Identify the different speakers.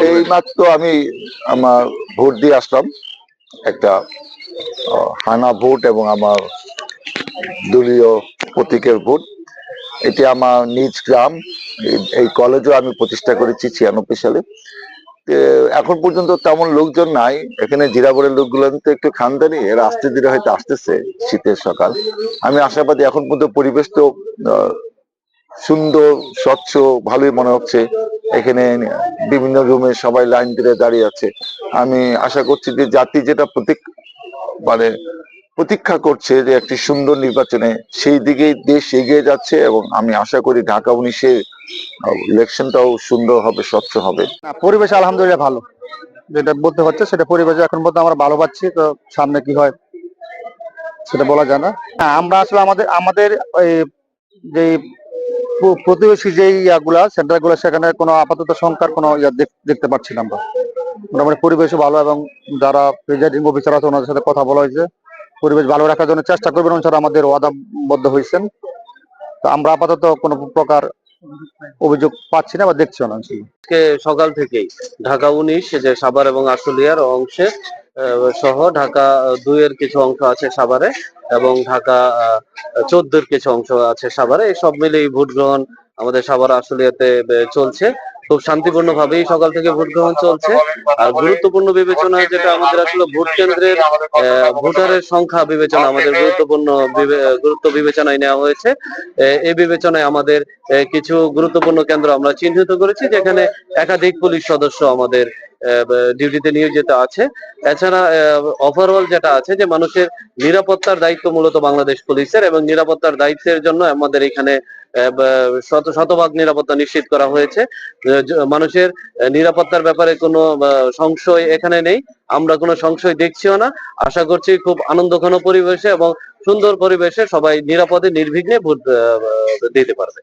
Speaker 1: এই মাত্র আমি আমার ভোট দিয়ে আসলাম। একটা হানা ভোট এবং আমার দলীয় প্রতীকের ভোট। এটি আমার নিজ গ্রাম। এই- কলেজও আমি প্রতিষ্ঠা করেছি ছিয়ানব্বই সালে। এখন পর্যন্ত তেমন লোকজন নাই। এখানে জিরাগড়ের লোকগুলো তো একটু খানদানি। এরা আস্তে ধীরে হয়তো আসতেছে শীতের সকাল। আমি আশাবাদী এখন পর্যন্ত পরিবেশ তো সুন্দর স্বচ্ছ ভালোই মনে হচ্ছে। এখানে বিভিন্ন রুমে সবাই লাইন ধরে দাঁড়িয়ে আছে। আমি আশা করছি যে জাতি যেটা প্রতীক মানে প্রতীক্ষা করছে যে একটি সুন্দর নির্বাচনে সেই দিকেই দেশ এগিয়ে যাচ্ছে এবং আমি আশা করি ঢাকা উনিশের ইলেকশনটাও সুন্দর হবে, স্বচ্ছ হবে।
Speaker 2: পরিবেশ আলহামদুলিল্লাহ ভালো। যেটা বলতে হচ্ছে সেটা পরিবেশ এখন পর্যন্ত আমরা ভালো পাচ্ছি, তো সামনে কি হয় সেটা বলা যায় না। হ্যাঁ আমরা আসলে আমাদের আমাদের ওই যে প্রতিবেশী যে ইয়াগুলা সেন্টারগুলো সেখানে কোনো আপাতত সংখ্যার কোনো ইয়া দেখতে পাচ্ছি না আমরা। মোটামুটি পরিবেশও ভালো এবং যারা প্রেজাইডিং অফিসার আছে, ওনাদের সাথে কথা বলা হয়েছে। পরিবেশ ভালো রাখার জন্য চেষ্টা করবেন ওনারা আমাদের ওয়াদাবদ্ধ হয়েছেন। তো আমরা আপাতত কোনো প্রকার অভিযোগ পাচ্ছি না বা দেখছি না।
Speaker 3: সকাল থেকেই ঢাকা উনিশ যে সাভার এবং আশুলিয়ার অংশে সহ ঢাকা দুইয়ের কিছু অংশ আছে সাভারে এবং ঢাকা চোদ্দের কিছু অংশ আছে সাভারে। এই সব মিলিয়ে ভোট গ্রহণ আমাদের সাভার আশুলিয়াতে চলছে। খুব শান্তিপূর্ণ ভাবেই সকাল থেকে ভোট গ্রহণ চলছে। আর গুরুত্বপূর্ণ বিবেচনা যেটা আমাদের আসলে ভোট কেন্দ্রের ভোটারের সংখ্যা বিবেচনা, আমাদের গুরুত্বপূর্ণ গুরুত্ব বিবেচনায় নেওয়া হয়েছে। এই বিবেচনায় আমাদের কিছু গুরুত্বপূর্ণ কেন্দ্র আমরা চিহ্নিত করেছি, যেখানে একাধিক পুলিশ সদস্য আমাদের ডিউটিতে নিয়োজিত আছে। এছাড়া ওভারঅল যেটা আছে যে মানুষের নিরাপত্তার দায়িত্ব মূলত বাংলাদেশ পুলিশের এবং নিরাপত্তার দায়িত্বের জন্য আমাদের এখানে শত, শতভাগ নিরাপত্তা নিশ্চিত করা হয়েছে। মানুষের নিরাপত্তার ব্যাপারে কোনো সংশয় এখানে নেই। আমরা কোনো সংশয় দেখছিও না। আশা করছি খুব আনন্দঘন পরিবেশে এবং সুন্দর পরিবেশে সবাই নিরাপদে, নির্বিঘ্নে ভোট দিতে পারবে।